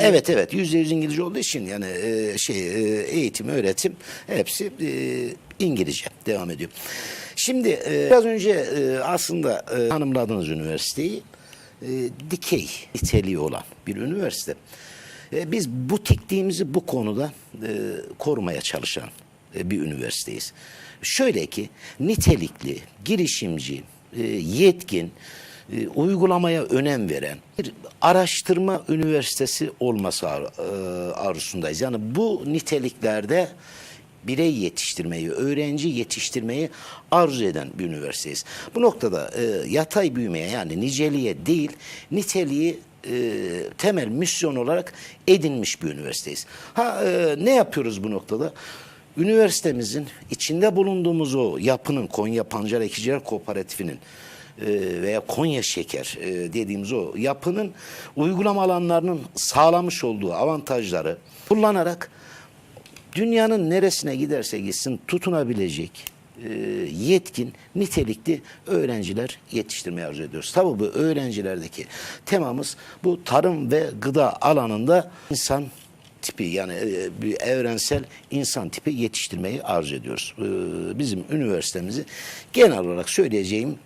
Evet evet yüzde yüz İngilizce olduğu için yani e, şey e, eğitim öğretim hepsi e, İngilizce devam ediyor. Şimdi e, biraz önce e, aslında e, tanımladığınız üniversiteyi e, dikey niteliği olan bir üniversite. E, biz butikliğimizi bu konuda e, korumaya çalışan e, bir üniversiteyiz. Şöyle ki nitelikli, girişimci, e, yetkin, e, uygulamaya önem veren bir araştırma üniversitesi olması ar- e, arzusundayız. Yani bu niteliklerde birey yetiştirmeyi, öğrenci yetiştirmeyi arzu eden bir üniversiteyiz. Bu noktada e, yatay büyümeye yani niceliğe değil niteliği e, temel misyon olarak edinmiş bir üniversiteyiz. Ha e, ne yapıyoruz bu noktada? Üniversitemizin içinde bulunduğumuz o yapının Konya Pancar Ekiciler Kooperatifinin e, veya Konya Şeker e, dediğimiz o yapının uygulama alanlarının sağlamış olduğu avantajları kullanarak dünyanın neresine giderse gitsin tutunabilecek e, yetkin, nitelikli öğrenciler yetiştirmeye arzu ediyoruz. Tabii bu öğrencilerdeki temamız bu tarım ve gıda alanında insan tipi yani bir evrensel insan tipi yetiştirmeyi arzu ediyoruz. Bizim üniversitemizi genel olarak söyleyeceğim